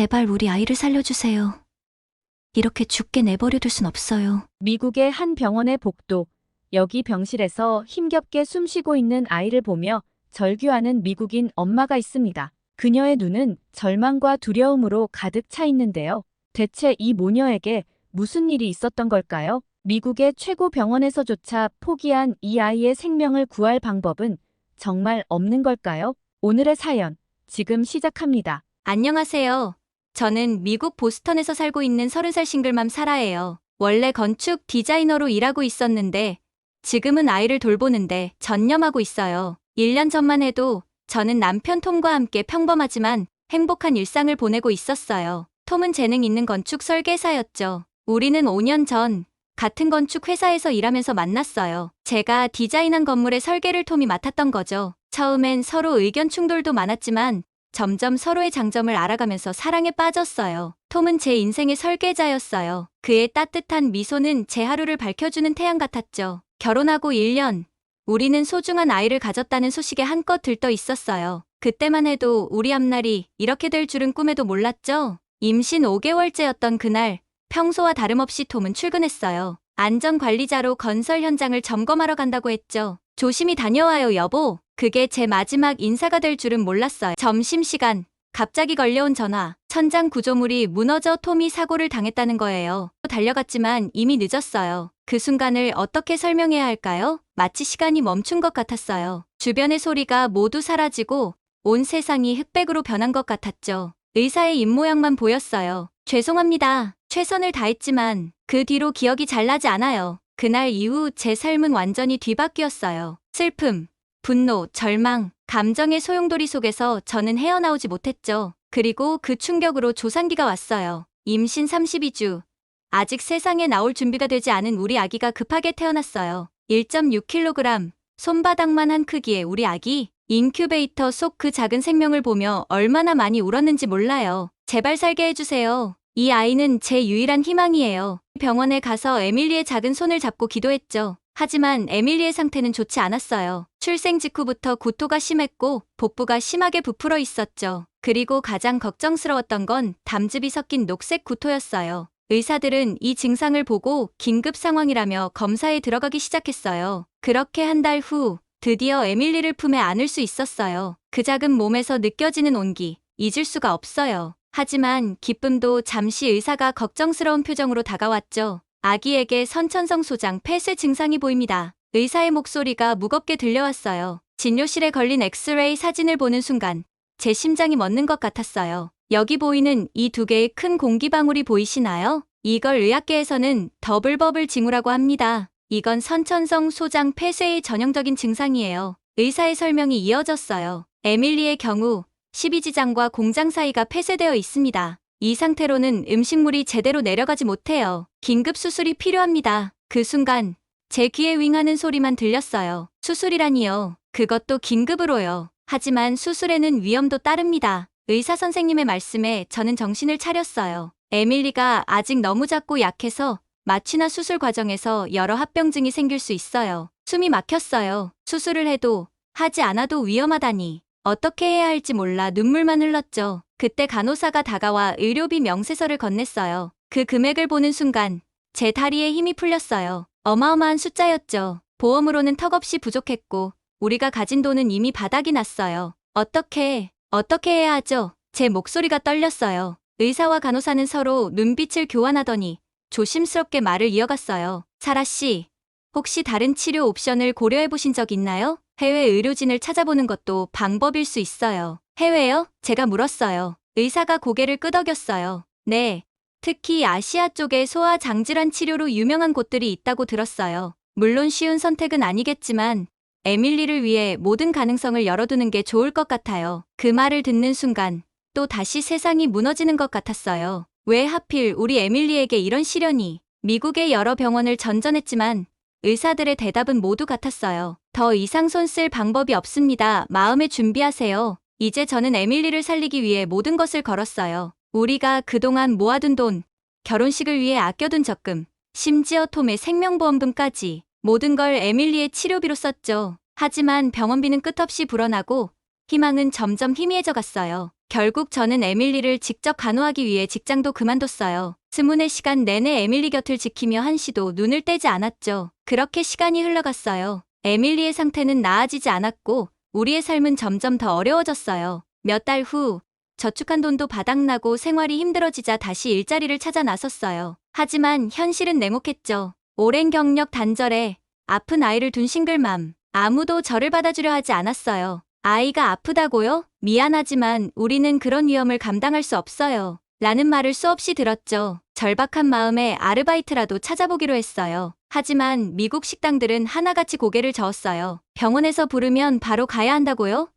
제발 우리 아이를 살려주세요. 이렇게 죽게 내버려둘 순 없어요. 미국의 한 병원의 복도. 여기 병실에서 힘겹게 숨쉬고 있는 아이를 보며 절규하는 미국인 엄마가 있습니다. 그녀의 눈은 절망과 두려움으로 가득 차 있는데요. 대체 이 모녀에게 무슨 일이 있었던 걸까요? 미국의 최고 병원에서조차 포기한 이 아이의 생명을 구할 방법은 정말 없는 걸까요? 오늘의 사연, 지금 시작합니다. 안녕하세요. 저는 미국 보스턴에서 살고 있는 30살 싱글맘 사라예요. 원래 건축 디자이너로 일하고 있었는데 지금은 아이를 돌보는데 전념하고 있어요. 1년 전만 해도 저는 남편 톰과 함께 평범하지만 행복한 일상을 보내고 있었어요. 톰은 재능 있는 건축 설계사였죠. 우리는 5년 전 같은 건축 회사에서 일하면서 만났어요. 제가 디자인한 건물의 설계를 톰이 맡았던 거죠. 처음엔 서로 의견 충돌도 많았지만 점점 서로의 장점을 알아가면서 사랑에 빠졌어요. 톰은 제 인생의 설계자였어요. 그의 따뜻한 미소는 제 하루를 밝혀주는 태양 같았죠. 결혼하고 1년, 우리는 소중한 아이를 가졌다는 소식에 한껏 들떠 있었어요. 그때만 해도 우리 앞날이 이렇게 될 줄은 꿈에도 몰랐죠. 임신 5개월째였던 그날, 평소와 다름없이 톰은 출근했어요. 안전관리자로 건설 현장을 점검하러 간다고 했죠. 조심히 다녀와요, 여보. 그게 제 마지막 인사가 될 줄은 몰랐어요. 점심시간, 갑자기 걸려온 전화. 천장 구조물이 무너져 톰이 사고를 당했다는 거예요. 달려갔지만 이미 늦었어요. 그 순간을 어떻게 설명해야 할까요? 마치 시간이 멈춘 것 같았어요. 주변의 소리가 모두 사라지고 온 세상이 흑백으로 변한 것 같았죠. 의사의 입모양만 보였어요. 죄송합니다. 최선을 다했지만 그 뒤로 기억이 잘 나지 않아요. 그날 이후 제 삶은 완전히 뒤바뀌었어요. 슬픔, 분노, 절망, 감정의 소용돌이 속에서 저는 헤어나오지 못했죠. 그리고 그 충격으로 조산기가 왔어요. 임신 32주. 아직 세상에 나올 준비가 되지 않은 우리 아기가 급하게 태어났어요. 1.6kg, 손바닥만 한 크기의 우리 아기. 인큐베이터 속 그 작은 생명을 보며 얼마나 많이 울었는지 몰라요. 제발 살게 해주세요. 이 아이는 제 유일한 희망이에요. 병원에 가서 에밀리의 작은 손을 잡고 기도했죠. 하지만 에밀리의 상태는 좋지 않았어요. 출생 직후부터 구토가 심했고 복부가 심하게 부풀어 있었죠. 그리고 가장 걱정스러웠던 건 담즙이 섞인 녹색 구토였어요. 의사들은 이 증상을 보고 긴급 상황이라며 검사에 들어가기 시작했어요. 그렇게 한 달 후 드디어 에밀리를 품에 안을 수 있었어요. 그 작은 몸에서 느껴지는 온기, 잊을 수가 없어요. 하지만 기쁨도 잠시 의사가 걱정스러운 표정으로 다가왔죠. 아기에게 선천성 소장 폐쇄 증상이 보입니다. 의사의 목소리가 무겁게 들려왔어요. 진료실에 걸린 엑스레이 사진을 보는 순간 제 심장이 멎는 것 같았어요. 여기 보이는 이 두 개의 큰 공기방울이 보이시나요? 이걸 의학계에서는 더블버블 징후라고 합니다. 이건 선천성 소장 폐쇄의 전형적인 증상이에요. 의사의 설명이 이어졌어요. 에밀리의 경우 12지장과 공장 사이가 폐쇄되어 있습니다. 이 상태로는 음식물이 제대로 내려가지 못해요. 긴급 수술이 필요합니다. 그 순간 제 귀에 윙하는 소리만 들렸어요. 수술이라니요. 그것도 긴급으로요. 하지만 수술에는 위험도 따릅니다. 의사 선생님의 말씀에 저는 정신을 차렸어요. 에밀리가 아직 너무 작고 약해서 마취나 수술 과정에서 여러 합병증이 생길 수 있어요. 숨이 막혔어요. 수술을 해도 하지 않아도 위험하다니. 어떻게 해야 할지 몰라 눈물만 흘렀죠. 그때 간호사가 다가와 의료비 명세서를 건넸어요. 그 금액을 보는 순간 제 다리에 힘이 풀렸어요. 어마어마한 숫자였죠. 보험으로는 턱없이 부족했고 우리가 가진 돈은 이미 바닥이 났어요. 어떻게, 어떻게 해야 하죠? 제 목소리가 떨렸어요. 의사와 간호사는 서로 눈빛을 교환하더니 조심스럽게 말을 이어갔어요. 사라 씨, 혹시 다른 치료 옵션을 고려해 보신 적 있나요? 해외 의료진을 찾아보는 것도 방법일 수 있어요. 해외요? 제가 물었어요. 의사가 고개를 끄덕였어요. 네. 특히 아시아 쪽에 소아 장질환 치료로 유명한 곳들이 있다고 들었어요. 물론 쉬운 선택은 아니겠지만 에밀리를 위해 모든 가능성을 열어두는 게 좋을 것 같아요. 그 말을 듣는 순간 또 다시 세상이 무너지는 것 같았어요. 왜 하필 우리 에밀리에게 이런 시련이 미국의 여러 병원을 전전했지만 의사들의 대답은 모두 같았어요. 더 이상 손 쓸 방법이 없습니다. 마음에 준비하세요. 이제 저는 에밀리를 살리기 위해 모든 것을 걸었어요. 우리가 그동안 모아둔 돈, 결혼식을 위해 아껴둔 적금, 심지어 톰의 생명보험금까지 모든 걸 에밀리의 치료비로 썼죠. 하지만 병원비는 끝없이 불어나고 희망은 점점 희미해져 갔어요. 결국 저는 에밀리를 직접 간호하기 위해 직장도 그만뒀어요. 스문의 시간 내내 에밀리 곁을 지키며 한시도 눈을 떼지 않았죠. 그렇게 시간이 흘러갔어요. 에밀리의 상태는 나아지지 않았고 우리의 삶은 점점 더 어려워졌어요. 몇 달 후 저축한 돈도 바닥나고 생활이 힘들어지자 다시 일자리를 찾아 나섰어요. 하지만 현실은 냉혹했죠. 오랜 경력 단절에 아픈 아이를 둔 싱글맘. 아무도 저를 받아주려 하지 않았어요. 아이가 아프다고요? 미안하지만 우리는 그런 위험을 감당할 수 없어요. 라는 말을 수없이 들었죠. 절박한 마음에 아르바이트라도 찾아보기로 했어요. 하지만 미국 식당들은 하나같이 고개를 저었어요. 병원에서 부르면 바로 가야 한다고요?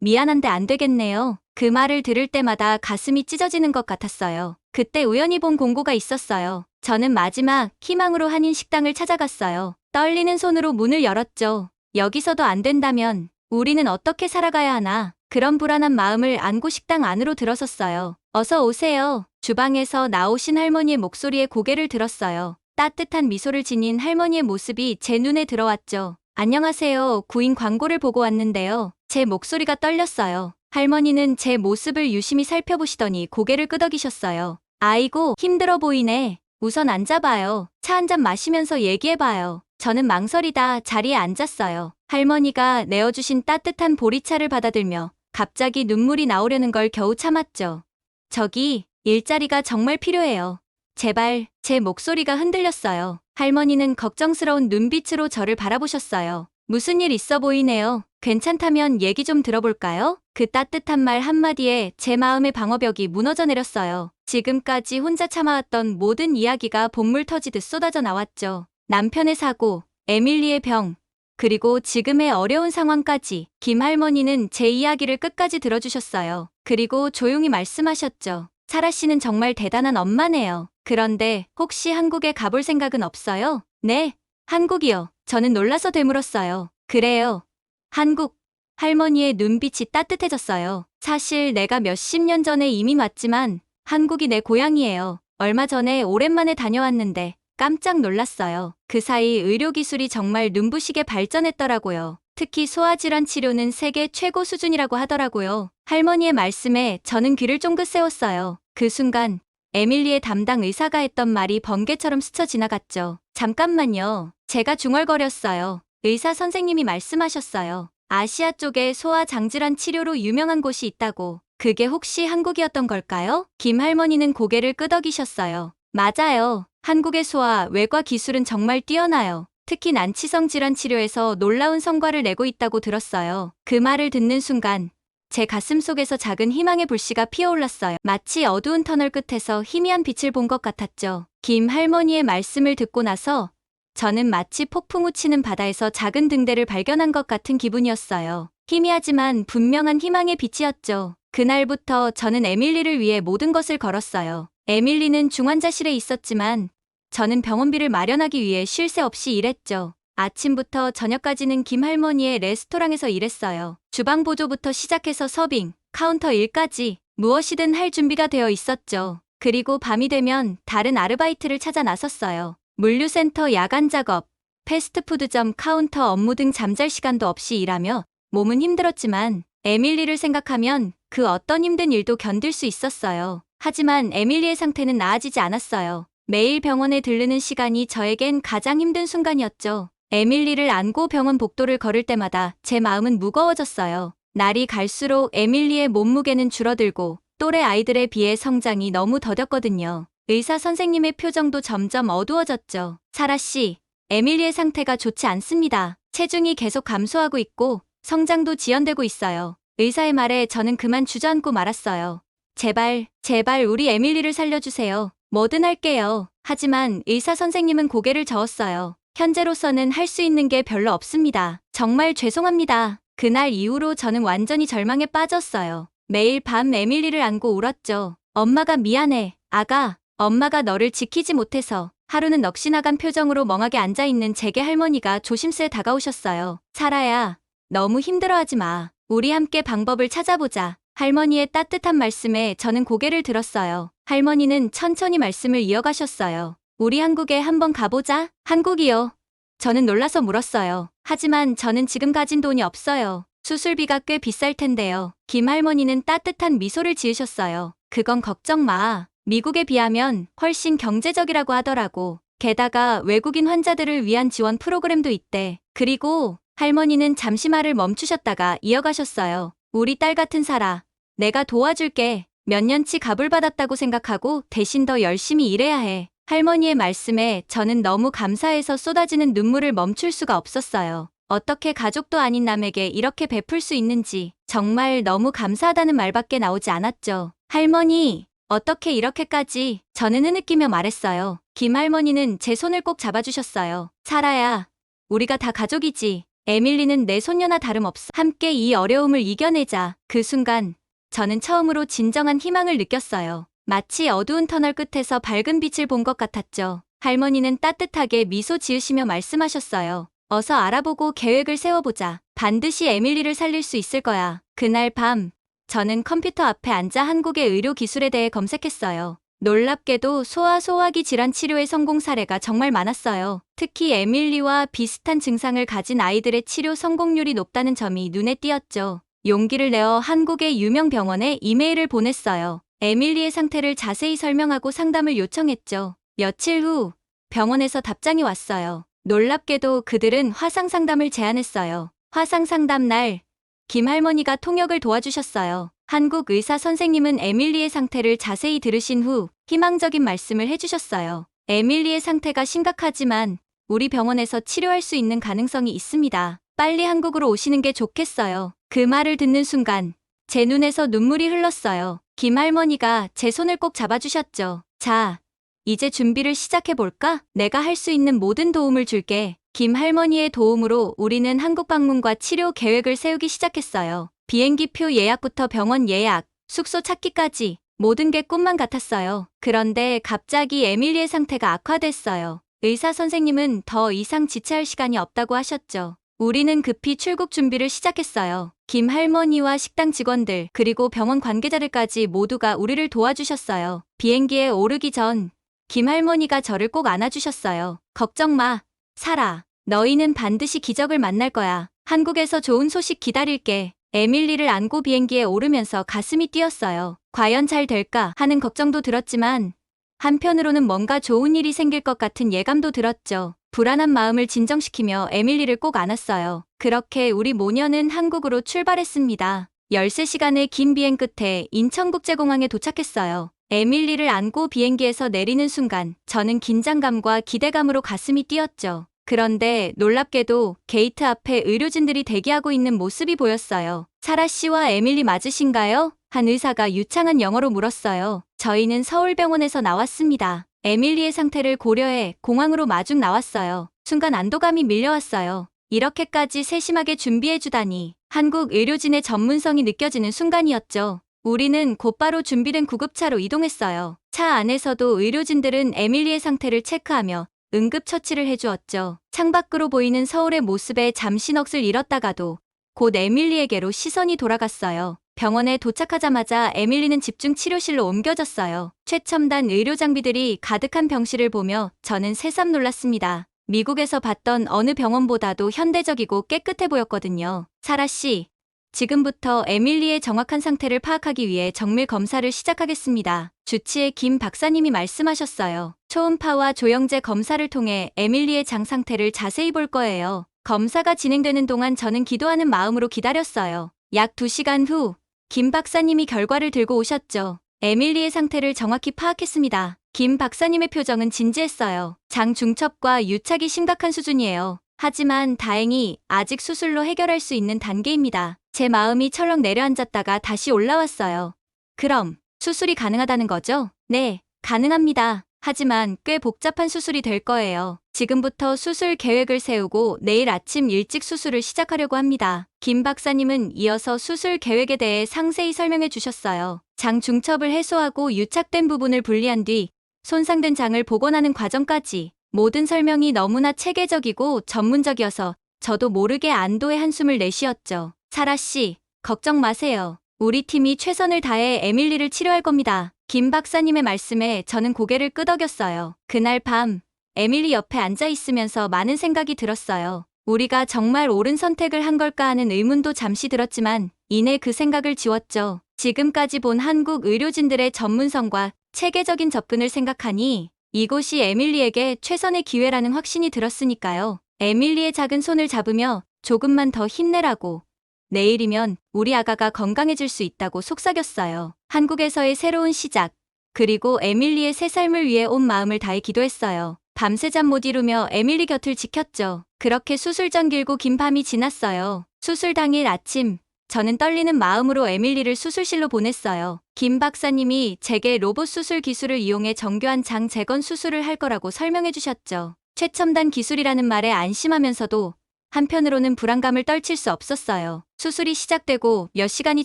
미안한데 안 되겠네요. 그 말을 들을 때마다 가슴이 찢어지는 것 같았어요. 그때 우연히 본 공고가 있었어요. 저는 마지막 희망으로 한인 식당을 찾아갔어요. 떨리는 손으로 문을 열었죠. 여기서도 안 된다면 우리는 어떻게 살아가야 하나. 그런 불안한 마음을 안고 식당 안으로 들어섰어요. 어서 오세요. 주방에서 나오신 할머니의 목소리에 고개를 들었어요. 따뜻한 미소를 지닌 할머니의 모습이 제 눈에 들어왔죠. 안녕하세요. 구인 광고를 보고 왔는데요. 제 목소리가 떨렸어요. 할머니는 제 모습을 유심히 살펴보시더니 고개를 끄덕이셨어요. 아이고, 힘들어 보이네. 우선 앉아봐요. 차 한 잔 마시면서 얘기해봐요. 저는 망설이다 자리에 앉았어요. 할머니가 내어주신 따뜻한 보리차를 받아들며 갑자기 눈물이 나오려는 걸 겨우 참았죠. 저기, 일자리가 정말 필요해요. 제발, 제 목소리가 흔들렸어요. 할머니는 걱정스러운 눈빛으로 저를 바라보셨어요. 무슨 일 있어 보이네요. 괜찮다면 얘기 좀 들어볼까요? 그 따뜻한 말 한마디에 제 마음의 방어벽이 무너져 내렸어요. 지금까지 혼자 참아왔던 모든 이야기가 본물 터지듯 쏟아져 나왔죠. 남편의 사고, 에밀리의 병, 그리고 지금의 어려운 상황까지 김 할머니는 제 이야기를 끝까지 들어주셨어요. 그리고 조용히 말씀하셨죠. 사라 씨는 정말 대단한 엄마네요. 그런데 혹시 한국에 가볼 생각은 없어요? 네, 한국이요. 저는 놀라서 되물었어요. 그래요. 한국. 할머니의 눈빛이 따뜻해졌어요. 사실 내가 몇십 년 전에 이미 왔지만 한국이 내 고향이에요. 얼마 전에 오랜만에 다녀왔는데 깜짝 놀랐어요. 그 사이 의료기술이 정말 눈부시게 발전했더라고요. 특히 소아질환 치료는 세계 최고 수준이라고 하더라고요. 할머니의 말씀에 저는 귀를 쫑긋 세웠어요. 그 순간 에밀리의 담당 의사가 했던 말이 번개처럼 스쳐 지나갔죠. 잠깐만요. 제가 중얼거렸어요. 의사 선생님이 말씀하셨어요. 아시아 쪽에 소아 장질환 치료로 유명한 곳이 있다고. 그게 혹시 한국이었던 걸까요? 김 할머니는 고개를 끄덕이셨어요. 맞아요. 한국의 소아 외과 기술은 정말 뛰어나요. 특히 난치성 질환 치료에서 놀라운 성과를 내고 있다고 들었어요. 그 말을 듣는 순간 제 가슴 속에서 작은 희망의 불씨가 피어올랐어요. 마치 어두운 터널 끝에서 희미한 빛을 본 것 같았죠. 김 할머니의 말씀을 듣고 나서 저는 마치 폭풍 우치는 바다에서 작은 등대를 발견한 것 같은 기분이었어요. 희미하지만 분명한 희망의 빛이었죠. 그날부터 저는 에밀리를 위해 모든 것을 걸었어요. 에밀리는 중환자실에 있었지만 저는 병원비를 마련하기 위해 쉴 새 없이 일했죠. 아침부터 저녁까지는 김 할머니의 레스토랑에서 일했어요. 주방 보조부터 시작해서 서빙, 카운터 일까지 무엇이든 할 준비가 되어 있었죠. 그리고 밤이 되면 다른 아르바이트를 찾아 나섰어요. 물류센터 야간 작업, 패스트푸드점 카운터 업무 등 잠잘 시간도 없이 일하며 몸은 힘들었지만 에밀리를 생각하면 그 어떤 힘든 일도 견딜 수 있었어요. 하지만 에밀리의 상태는 나아지지 않았어요. 매일 병원에 들르는 시간이 저에겐 가장 힘든 순간이었죠. 에밀리를 안고 병원 복도를 걸을 때마다 제 마음은 무거워졌어요. 날이 갈수록 에밀리의 몸무게는 줄어들고 또래 아이들에 비해 성장이 너무 더뎠거든요. 의사 선생님의 표정도 점점 어두워졌죠. 사라 씨, 에밀리의 상태가 좋지 않습니다. 체중이 계속 감소하고 있고 성장도 지연되고 있어요. 의사의 말에 저는 그만 주저앉고 말았어요. 제발, 제발 우리 에밀리를 살려주세요. 뭐든 할게요. 하지만 의사 선생님은 고개를 저었어요. 현재로서는 할 수 있는 게 별로 없습니다. 정말 죄송합니다. 그날 이후로 저는 완전히 절망에 빠졌어요. 매일 밤 에밀리를 안고 울었죠. 엄마가 미안해. 아가, 엄마가 너를 지키지 못해서. 하루는 넋이 나간 표정으로 멍하게 앉아있는 제게 할머니가 조심스레 다가오셨어요. 사라야, 너무 힘들어하지 마. 우리 함께 방법을 찾아보자. 할머니의 따뜻한 말씀에 저는 고개를 들었어요. 할머니는 천천히 말씀을 이어가셨어요. 우리 한국에 한번 가보자. 한국이요. 저는 놀라서 물었어요. 하지만 저는 지금 가진 돈이 없어요. 수술비가 꽤 비쌀 텐데요. 김 할머니는 따뜻한 미소를 지으셨어요. 그건 걱정 마. 미국에 비하면 훨씬 경제적이라고 하더라고. 게다가 외국인 환자들을 위한 지원 프로그램도 있대. 그리고 할머니는 잠시 말을 멈추셨다가 이어가셨어요. 우리 딸 같은 사라. 내가 도와줄게. 몇 년치 갑을 받았다고 생각하고 대신 더 열심히 일해야 해. 할머니의 말씀에 저는 너무 감사해서 쏟아지는 눈물을 멈출 수가 없었어요. 어떻게 가족도 아닌 남에게 이렇게 베풀 수 있는지 정말 너무 감사하다는 말밖에 나오지 않았죠. 할머니, 어떻게 이렇게까지 저는 흐느끼며 말했어요. 김 할머니는 제 손을 꼭 잡아주셨어요. 사라야, 우리가 다 가족이지. 에밀리는 내 손녀나 다름없어. 함께 이 어려움을 이겨내자. 그 순간 저는 처음으로 진정한 희망을 느꼈어요. 마치 어두운 터널 끝에서 밝은 빛을 본 것 같았죠. 할머니는 따뜻하게 미소 지으시며 말씀하셨어요. 어서 알아보고 계획을 세워보자. 반드시 에밀리를 살릴 수 있을 거야. 그날 밤, 저는 컴퓨터 앞에 앉아 한국의 의료 기술에 대해 검색했어요. 놀랍게도 소아 소화기 질환 치료의 성공 사례가 정말 많았어요. 특히 에밀리와 비슷한 증상을 가진 아이들의 치료 성공률이 높다는 점이 눈에 띄었죠. 용기를 내어 한국의 유명 병원에 이메일을 보냈어요. 에밀리의 상태를 자세히 설명하고 상담을 요청했죠. 며칠 후 병원에서 답장이 왔어요. 놀랍게도 그들은 화상 상담을 제안했어요. 화상 상담 날, 김 할머니가 통역을 도와주셨어요. 한국 의사 선생님은 에밀리의 상태를 자세히 들으신 후 희망적인 말씀을 해주셨어요. 에밀리의 상태가 심각하지만 우리 병원에서 치료할 수 있는 가능성이 있습니다. 빨리 한국으로 오시는 게 좋겠어요. 그 말을 듣는 순간 제 눈에서 눈물이 흘렀어요. 김 할머니가 제 손을 꼭 잡아주셨죠. 자, 이제 준비를 시작해볼까? 내가 할 수 있는 모든 도움을 줄게. 김 할머니의 도움으로 우리는 한국 방문과 치료 계획을 세우기 시작했어요. 비행기표 예약부터 병원 예약, 숙소 찾기까지 모든 게 꿈만 같았어요. 그런데 갑자기 에밀리의 상태가 악화됐어요. 의사 선생님은 더 이상 지체할 시간이 없다고 하셨죠. 우리는 급히 출국 준비를 시작했어요. 김 할머니와 식당 직원들, 그리고 병원 관계자들까지 모두가 우리를 도와주셨어요. 비행기에 오르기 전, 김 할머니가 저를 꼭 안아주셨어요. 걱정 마. 살아. 너희는 반드시 기적을 만날 거야. 한국에서 좋은 소식 기다릴게. 에밀리를 안고 비행기에 오르면서 가슴이 뛰었어요. 과연 잘 될까 하는 걱정도 들었지만 한편으로는 뭔가 좋은 일이 생길 것 같은 예감도 들었죠. 불안한 마음을 진정시키며 에밀리를 꼭 안았어요. 그렇게 우리 모녀는 한국으로 출발했습니다. 13시간의 긴 비행 끝에 인천국제공항에 도착했어요. 에밀리를 안고 비행기에서 내리는 순간 저는 긴장감과 기대감으로 가슴이 뛰었죠. 그런데 놀랍게도 게이트 앞에 의료진들이 대기하고 있는 모습이 보였어요. 사라 씨와 에밀리 맞으신가요? 한 의사가 유창한 영어로 물었어요. 저희는 서울병원에서 나왔습니다. 에밀리의 상태를 고려해 공항으로 마중 나왔어요. 순간 안도감이 밀려왔어요. 이렇게까지 세심하게 준비해주다니 한국 의료진의 전문성이 느껴지는 순간이었죠. 우리는 곧바로 준비된 구급차로 이동했어요. 차 안에서도 의료진들은 에밀리의 상태를 체크하며 응급처치를 해주었죠. 창밖으로 보이는 서울의 모습에 잠시 넋을 잃었다가도 곧 에밀리에게로 시선이 돌아갔어요. 병원에 도착하자마자 에밀리는 집중 치료실로 옮겨졌어요. 최첨단 의료 장비들이 가득한 병실을 보며 저는 새삼 놀랐습니다. 미국에서 봤던 어느 병원보다도 현대적이고 깨끗해 보였거든요. 사라 씨, 지금부터 에밀리의 정확한 상태를 파악하기 위해 정밀 검사를 시작하겠습니다. 주치의 김 박사님이 말씀하셨어요. 초음파와 조영제 검사를 통해 에밀리의 장 상태를 자세히 볼 거예요. 검사가 진행되는 동안 저는 기도하는 마음으로 기다렸어요. 약 2시간 후, 김 박사님이 결과를 들고 오셨죠. 에밀리의 상태를 정확히 파악했습니다. 김 박사님의 표정은 진지했어요. 장 중첩과 유착이 심각한 수준이에요. 하지만 다행히 아직 수술로 해결할 수 있는 단계입니다. 제 마음이 철렁 내려앉았다가 다시 올라왔어요. 그럼 수술이 가능하다는 거죠? 네, 가능합니다. 하지만 꽤 복잡한 수술이 될 거예요. 지금부터 수술 계획을 세우고 내일 아침 일찍 수술을 시작하려고 합니다. 김 박사님은 이어서 수술 계획에 대해 상세히 설명해 주셨어요. 장 중첩을 해소하고 유착된 부분을 분리한 뒤 손상된 장을 복원하는 과정까지 모든 설명이 너무나 체계적이고 전문적이어서 저도 모르게 안도의 한숨을 내쉬었죠. 사라 씨, 걱정 마세요. 우리 팀이 최선을 다해 에밀리를 치료할 겁니다. 김 박사님의 말씀에 저는 고개를 끄덕였어요. 그날 밤, 에밀리 옆에 앉아 있으면서 많은 생각이 들었어요. 우리가 정말 옳은 선택을 한 걸까 하는 의문도 잠시 들었지만 이내 그 생각을 지웠죠. 지금까지 본 한국 의료진들의 전문성과 체계적인 접근을 생각하니 이곳이 에밀리에게 최선의 기회라는 확신이 들었으니까요. 에밀리의 작은 손을 잡으며 조금만 더 힘내라고. 내일이면 우리 아가가 건강해질 수 있다고 속삭였어요. 한국에서의 새로운 시작. 그리고 에밀리의 새 삶을 위해 온 마음을 다해 기도했어요. 밤새 잠 못 이루며 에밀리 곁을 지켰죠. 그렇게 수술 전 길고 긴 밤이 지났어요. 수술 당일 아침, 저는 떨리는 마음으로 에밀리를 수술실로 보냈어요. 김 박사님이 제게 로봇 수술 기술을 이용해 정교한 장 재건 수술을 할 거라고 설명해 주셨죠. 최첨단 기술이라는 말에 안심하면서도 한편으로는 불안감을 떨칠 수 없었어요. 수술이 시작되고 몇 시간이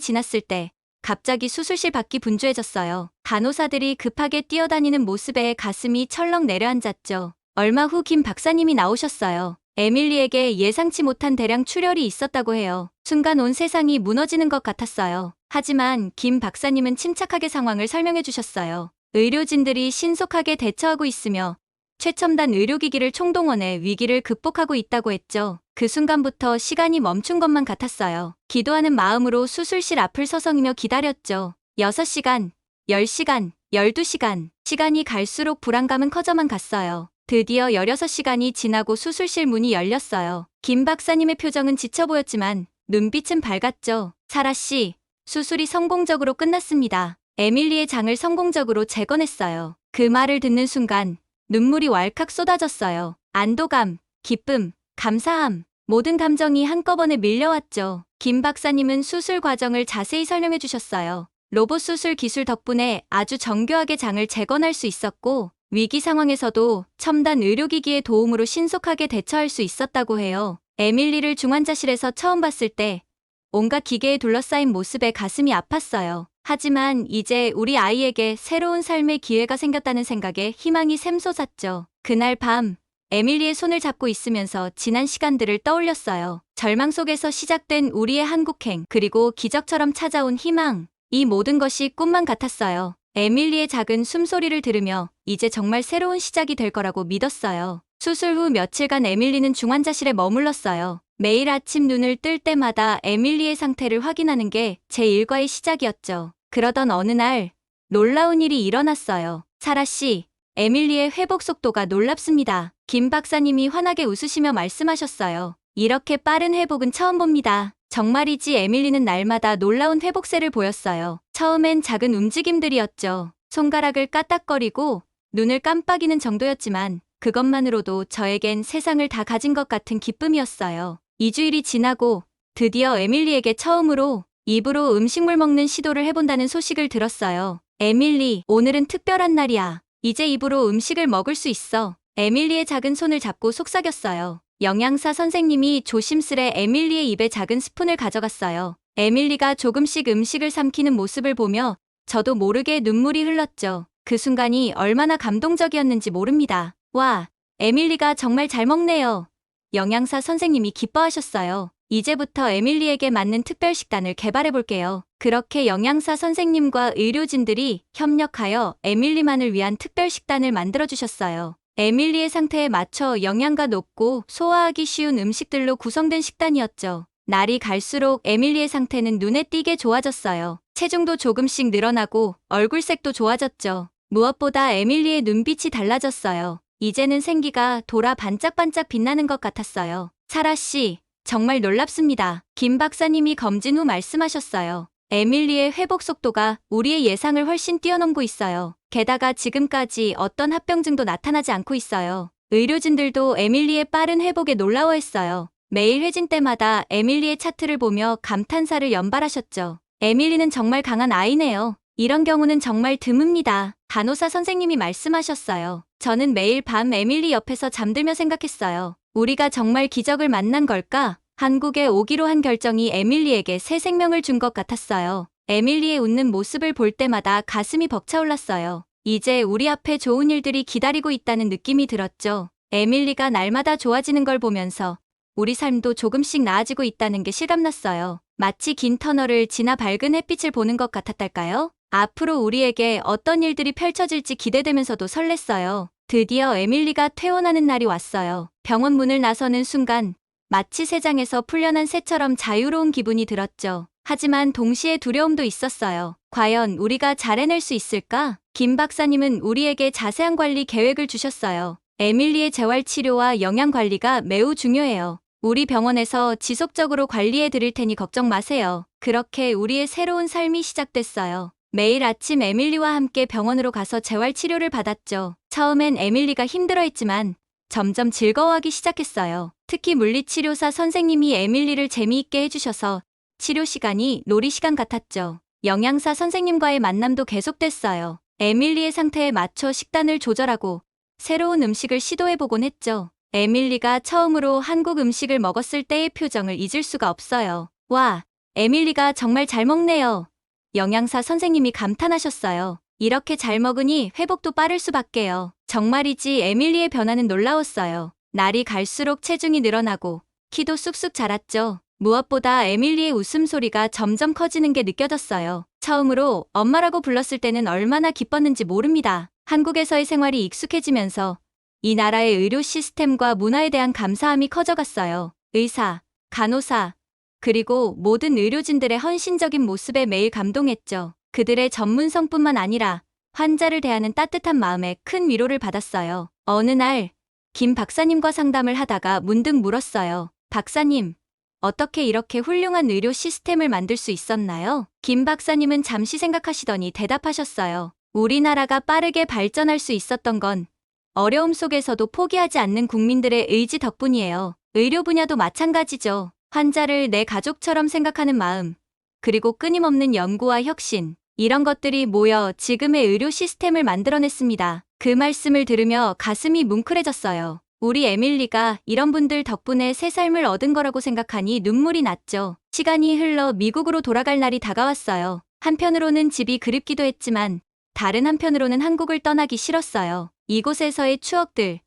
지났을 때 갑자기 수술실 밖이 분주해졌어요. 간호사들이 급하게 뛰어다니는 모습에 가슴이 철렁 내려앉았죠. 얼마 후 김 박사님이 나오셨어요. 에밀리에게 예상치 못한 대량 출혈이 있었다고 해요. 순간 온 세상이 무너지는 것 같았어요. 하지만 김 박사님은 침착하게 상황을 설명해 주셨어요. 의료진들이 신속하게 대처하고 있으며 최첨단 의료기기를 총동원해 위기를 극복하고 있다고 했죠. 그 순간부터 시간이 멈춘 것만 같았어요. 기도하는 마음으로 수술실 앞을 서성이며 기다렸죠. 6시간, 10시간, 12시간. 시간이 갈수록 불안감은 커져만 갔어요. 드디어 16시간이 지나고 수술실 문이 열렸어요. 김 박사님의 표정은 지쳐 보였지만 눈빛은 밝았죠. 사라 씨, 수술이 성공적으로 끝났습니다. 에밀리의 장을 성공적으로 재건했어요. 그 말을 듣는 순간 눈물이 왈칵 쏟아졌어요. 안도감, 기쁨, 감사함, 모든 감정이 한꺼번에 밀려왔죠. 김 박사님은 수술 과정을 자세히 설명해 주셨어요. 로봇 수술 기술 덕분에 아주 정교하게 장을 재건할 수 있었고, 위기 상황에서도 첨단 의료기기의 도움으로 신속하게 대처할 수 있었다고 해요. 에밀리를 중환자실에서 처음 봤을 때, 온갖 기계에 둘러싸인 모습에 가슴이 아팠어요. 하지만 이제 우리 아이에게 새로운 삶의 기회가 생겼다는 생각에 희망이 샘솟았죠. 그날 밤, 에밀리의 손을 잡고 있으면서 지난 시간들을 떠올렸어요. 절망 속에서 시작된 우리의 한국행, 그리고 기적처럼 찾아온 희망. 이 모든 것이 꿈만 같았어요. 에밀리의 작은 숨소리를 들으며 이제 정말 새로운 시작이 될 거라고 믿었어요. 수술 후 며칠간 에밀리는 중환자실에 머물렀어요. 매일 아침 눈을 뜰 때마다 에밀리의 상태를 확인하는 게 제 일과의 시작이었죠. 그러던 어느 날 놀라운 일이 일어났어요. 사라 씨, 에밀리의 회복 속도가 놀랍습니다. 김 박사님이 환하게 웃으시며 말씀하셨어요. 이렇게 빠른 회복은 처음 봅니다. 정말이지 에밀리는 날마다 놀라운 회복세를 보였어요. 처음엔 작은 움직임들이었죠. 손가락을 까딱거리고 눈을 깜빡이는 정도였지만 그것만으로도 저에겐 세상을 다 가진 것 같은 기쁨이었어요. 2주일이 지나고 드디어 에밀리에게 처음으로 입으로 음식물 먹는 시도를 해본다는 소식을 들었어요. 에밀리, 오늘은 특별한 날이야. 이제 입으로 음식을 먹을 수 있어. 에밀리의 작은 손을 잡고 속삭였어요. 영양사 선생님이 조심스레 에밀리의 입에 작은 스푼을 가져갔어요. 에밀리가 조금씩 음식을 삼키는 모습을 보며 저도 모르게 눈물이 흘렀죠. 그 순간이 얼마나 감동적이었는지 모릅니다. 와, 에밀리가 정말 잘 먹네요. 영양사 선생님이 기뻐하셨어요. 이제부터 에밀리에게 맞는 특별 식단을 개발해 볼게요. 그렇게 영양사 선생님과 의료진들이 협력하여 에밀리만을 위한 특별 식단을 만들어 주셨어요. 에밀리의 상태에 맞춰 영양가 높고 소화하기 쉬운 음식들로 구성된 식단이었죠. 날이 갈수록 에밀리의 상태는 눈에 띄게 좋아졌어요. 체중도 조금씩 늘어나고 얼굴색도 좋아졌죠. 무엇보다 에밀리의 눈빛이 달라졌어요. 이제는 생기가 돌아 반짝반짝 빛나는 것 같았어요. 사라 씨, 정말 놀랍습니다. 김 박사님이 검진 후 말씀하셨어요. 에밀리의 회복 속도가 우리의 예상을 훨씬 뛰어넘고 있어요. 게다가 지금까지 어떤 합병증도 나타나지 않고 있어요. 의료진들도 에밀리의 빠른 회복에 놀라워했어요. 매일 회진 때마다 에밀리의 차트를 보며 감탄사를 연발하셨죠. 에밀리는 정말 강한 아이네요. 이런 경우는 정말 드뭅니다. 간호사 선생님이 말씀하셨어요. 저는 매일 밤 에밀리 옆에서 잠들며 생각했어요. 우리가 정말 기적을 만난 걸까? 한국에 오기로 한 결정이 에밀리에게 새 생명을 준 것 같았어요. 에밀리의 웃는 모습을 볼 때마다 가슴이 벅차올랐어요. 이제 우리 앞에 좋은 일들이 기다리고 있다는 느낌이 들었죠. 에밀리가 날마다 좋아지는 걸 보면서 우리 삶도 조금씩 나아지고 있다는 게 실감났어요. 마치 긴 터널을 지나 밝은 햇빛을 보는 것 같았달까요? 앞으로 우리에게 어떤 일들이 펼쳐질지 기대되면서도 설렜어요. 드디어 에밀리가 퇴원하는 날이 왔어요. 병원 문을 나서는 순간 마치 새장에서 풀려난 새처럼 자유로운 기분이 들었죠. 하지만 동시에 두려움도 있었어요. 과연 우리가 잘 해낼 수 있을까? 김 박사님은 우리에게 자세한 관리 계획을 주셨어요. 에밀리의 재활 치료와 영양 관리가 매우 중요해요. 우리 병원에서 지속적으로 관리해 드릴 테니 걱정 마세요. 그렇게 우리의 새로운 삶이 시작됐어요. 매일 아침 에밀리와 함께 병원으로 가서 재활 치료를 받았죠. 처음엔 에밀리가 힘들어했지만 점점 즐거워하기 시작했어요. 특히 물리치료사 선생님이 에밀리를 재미있게 해주셔서 치료 시간이 놀이 시간 같았죠. 영양사 선생님과의 만남도 계속됐어요. 에밀리의 상태에 맞춰 식단을 조절하고 새로운 음식을 시도해보곤 했죠. 에밀리가 처음으로 한국 음식을 먹었을 때의 표정을 잊을 수가 없어요. 와, 에밀리가 정말 잘 먹네요. 영양사 선생님이 감탄하셨어요. 이렇게 잘 먹으니 회복도 빠를 수밖에요. 정말이지 에밀리의 변화는 놀라웠어요. 날이 갈수록 체중이 늘어나고 키도 쑥쑥 자랐죠. 무엇보다 에밀리의 웃음소리가 점점 커지는 게 느껴졌어요. 처음으로 엄마라고 불렀을 때는 얼마나 기뻤는지 모릅니다. 한국에서의 생활이 익숙해지면서 이 나라의 의료 시스템과 문화에 대한 감사함이 커져갔어요. 의사, 간호사, 그리고 모든 의료진들의 헌신적인 모습에 매일 감동했죠. 그들의 전문성뿐만 아니라 환자를 대하는 따뜻한 마음에 큰 위로를 받았어요. 어느 날, 김 박사님과 상담을 하다가 문득 물었어요. 박사님, 어떻게 이렇게 훌륭한 의료 시스템을 만들 수 있었나요? 김 박사님은 잠시 생각하시더니 대답하셨어요. 우리나라가 빠르게 발전할 수 있었던 건 어려움 속에서도 포기하지 않는 국민들의 의지 덕분이에요. 의료 분야도 마찬가지죠. 환자를 내 가족처럼 생각하는 마음, 그리고 끊임없는 연구와 혁신, 이런 것들이 모여 지금의 의료 시스템을 만들어냈습니다. 그 말씀을 들으며 가슴이 뭉클해졌어요. 우리 에밀리가 이런 분들 덕분에 새 삶을 얻은 거라고 생각하니 눈물이 났죠. 시간이 흘러 미국으로 돌아갈 날이 다가왔어요. 한편으로는 집이 그립기도 했지만 다른 한편으로는 한국을 떠나기 싫었어요. 이곳에서의 추억들,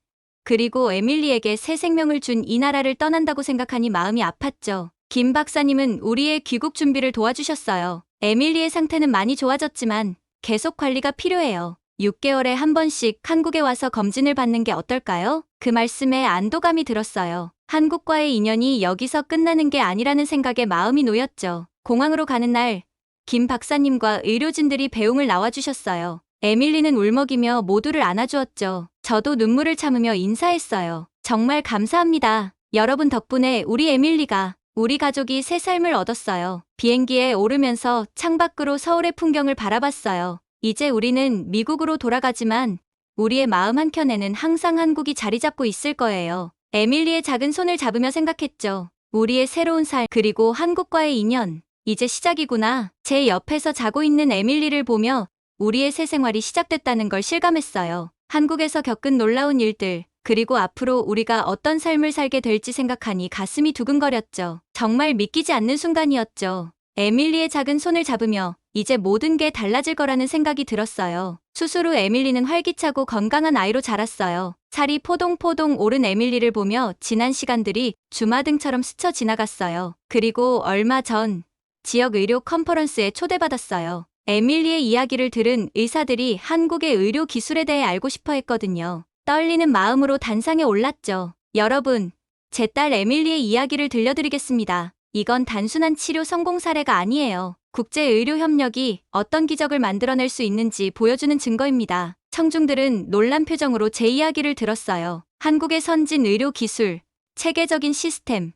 그리고 에밀리에게 새 생명을 준 이 나라를 떠난다고 생각하니 마음이 아팠죠. 김 박사님은 우리의 귀국 준비를 도와주셨어요. 에밀리의 상태는 많이 좋아졌지만 계속 관리가 필요해요. 6개월에 한 번씩 한국에 와서 검진을 받는 게 어떨까요? 그 말씀에 안도감이 들었어요. 한국과의 인연이 여기서 끝나는 게 아니라는 생각에 마음이 놓였죠. 공항으로 가는 날, 김 박사님과 의료진들이 배웅을 나와주셨어요. 에밀리는 울먹이며 모두를 안아주었죠. 저도 눈물을 참으며 인사했어요. 정말 감사합니다. 여러분 덕분에 우리 에밀리가, 우리 가족이 새 삶을 얻었어요. 비행기에 오르면서 창밖으로 서울의 풍경을 바라봤어요. 이제 우리는 미국으로 돌아가지만 우리의 마음 한켠에는 항상 한국이 자리 잡고 있을 거예요. 에밀리의 작은 손을 잡으며 생각했죠. 우리의 새로운 삶, 그리고 한국과의 인연. 이제 시작이구나. 제 옆에서 자고 있는 에밀리를 보며 우리의 새 생활이 시작됐다는 걸 실감했어요. 한국에서 겪은 놀라운 일들, 그리고 앞으로 우리가 어떤 삶을 살게 될지 생각하니 가슴이 두근거렸죠. 정말 믿기지 않는 순간이었죠. 에밀리의 작은 손을 잡으며 이제 모든 게 달라질 거라는 생각이 들었어요. 수술 후 에밀리는 활기차고 건강한 아이로 자랐어요. 살이 포동포동 오른 에밀리를 보며 지난 시간들이 주마등처럼 스쳐 지나갔어요. 그리고 얼마 전 지역 의료 컨퍼런스에 초대받았어요. 에밀리의 이야기를 들은 의사들이 한국의 의료 기술에 대해 알고 싶어 했거든요. 떨리는 마음으로 단상에 올랐죠. 여러분, 제 딸 에밀리의 이야기를 들려드리겠습니다. 이건 단순한 치료 성공 사례가 아니에요. 국제 의료 협력이 어떤 기적을 만들어낼 수 있는지 보여주는 증거입니다. 청중들은 놀란 표정으로 제 이야기를 들었어요. 한국의 선진 의료 기술, 체계적인 시스템,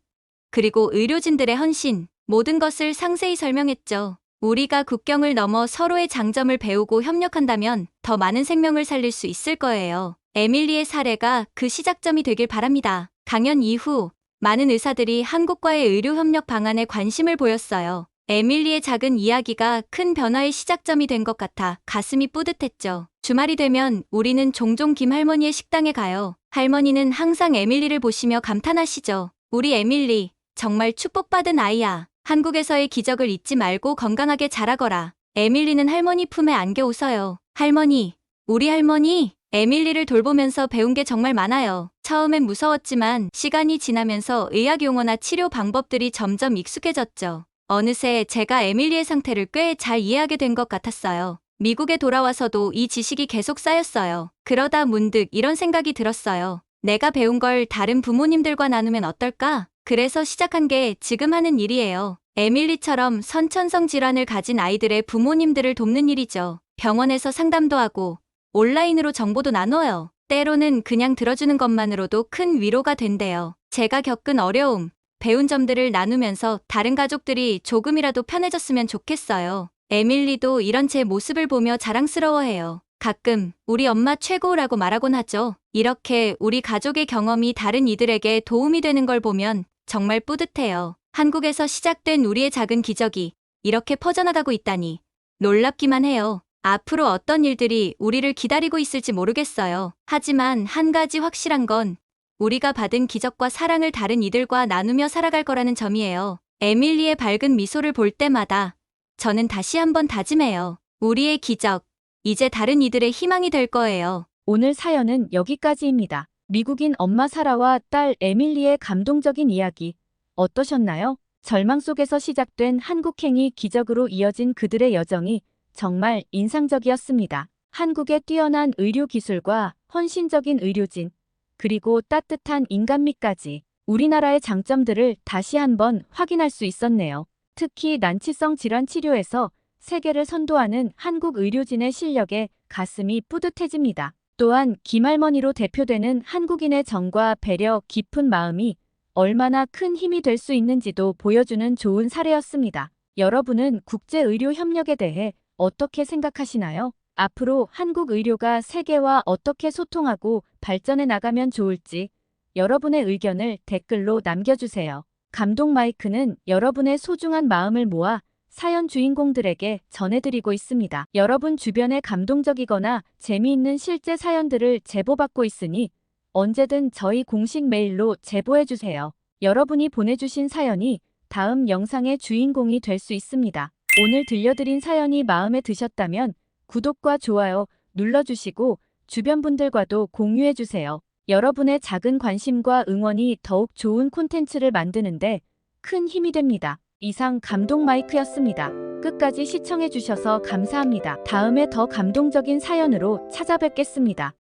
그리고 의료진들의 헌신, 모든 것을 상세히 설명했죠. 우리가 국경을 넘어 서로의 장점을 배우고 협력한다면 더 많은 생명을 살릴 수 있을 거예요. 에밀리의 사례가 그 시작점이 되길 바랍니다. 강연 이후 많은 의사들이 한국과의 의료 협력 방안에 관심을 보였어요. 에밀리의 작은 이야기가 큰 변화의 시작점이 된 것 같아 가슴이 뿌듯했죠. 주말이 되면 우리는 종종 김 할머니의 식당에 가요. 할머니는 항상 에밀리를 보시며 감탄하시죠. 우리 에밀리, 정말 축복받은 아이야. 한국에서의 기적을 잊지 말고 건강하게 자라거라. 에밀리는 할머니 품에 안겨 웃어요. 할머니, 우리 할머니, 에밀리를 돌보면서 배운 게 정말 많아요. 처음엔 무서웠지만 시간이 지나면서 의학 용어나 치료 방법들이 점점 익숙해졌죠. 어느새 제가 에밀리의 상태를 꽤 잘 이해하게 된 것 같았어요. 미국에 돌아와서도 이 지식이 계속 쌓였어요. 그러다 문득 이런 생각이 들었어요. 내가 배운 걸 다른 부모님들과 나누면 어떨까? 그래서 시작한 게 지금 하는 일이에요. 에밀리처럼 선천성 질환을 가진 아이들의 부모님들을 돕는 일이죠. 병원에서 상담도 하고 온라인으로 정보도 나눠요. 때로는 그냥 들어주는 것만으로도 큰 위로가 된대요. 제가 겪은 어려움, 배운 점들을 나누면서 다른 가족들이 조금이라도 편해졌으면 좋겠어요. 에밀리도 이런 제 모습을 보며 자랑스러워해요. 가끔 우리 엄마 최고라고 말하곤 하죠. 이렇게 우리 가족의 경험이 다른 이들에게 도움이 되는 걸 보면 정말 뿌듯해요. 한국에서 시작된 우리의 작은 기적이 이렇게 퍼져나가고 있다니 놀랍기만 해요. 앞으로 어떤 일들이 우리를 기다리고 있을지 모르겠어요. 하지만 한 가지 확실한 건 우리가 받은 기적과 사랑을 다른 이들과 나누며 살아갈 거라는 점이에요. 에밀리의 밝은 미소를 볼 때마다 저는 다시 한번 다짐해요. 우리의 기적, 이제 다른 이들의 희망이 될 거예요. 오늘 사연은 여기까지입니다. 미국인 엄마 사라와 딸 에밀리의 감동적인 이야기 어떠셨나요? 절망 속에서 시작된 한국행이 기적으로 이어진 그들의 여정이 정말 인상적이었습니다. 한국의 뛰어난 의료 기술과 헌신적인 의료진, 그리고 따뜻한 인간미까지 우리나라의 장점들을 다시 한번 확인할 수 있었네요. 특히 난치성 질환 치료에서 세계를 선도하는 한국 의료진의 실력에 가슴이 뿌듯해집니다. 또한 김할머니로 대표되는 한국인의 정과 배려 깊은 마음이 얼마나 큰 힘이 될 수 있는지도 보여주는 좋은 사례였습니다. 여러분은 국제의료 협력에 대해 어떻게 생각하시나요? 앞으로 한국 의료가 세계와 어떻게 소통하고 발전해 나가면 좋을지 여러분의 의견을 댓글로 남겨주세요. 감동 마이크는 여러분의 소중한 마음을 모아 사연 주인공들에게 전해드리고 있습니다. 여러분 주변에 감동적이거나 재미있는 실제 사연들을 제보받고 있으니 언제든 저희 공식 메일로 제보해주세요. 여러분이 보내주신 사연이 다음 영상의 주인공이 될 수 있습니다. 오늘 들려드린 사연이 마음에 드셨다면 구독과 좋아요 눌러주시고 주변 분들과도 공유해주세요. 여러분의 작은 관심과 응원이 더욱 좋은 콘텐츠를 만드는데 큰 힘이 됩니다. 이상 감동 마이크였습니다. 끝까지 시청해주셔서 감사합니다. 다음에 더 감동적인 사연으로 찾아뵙겠습니다.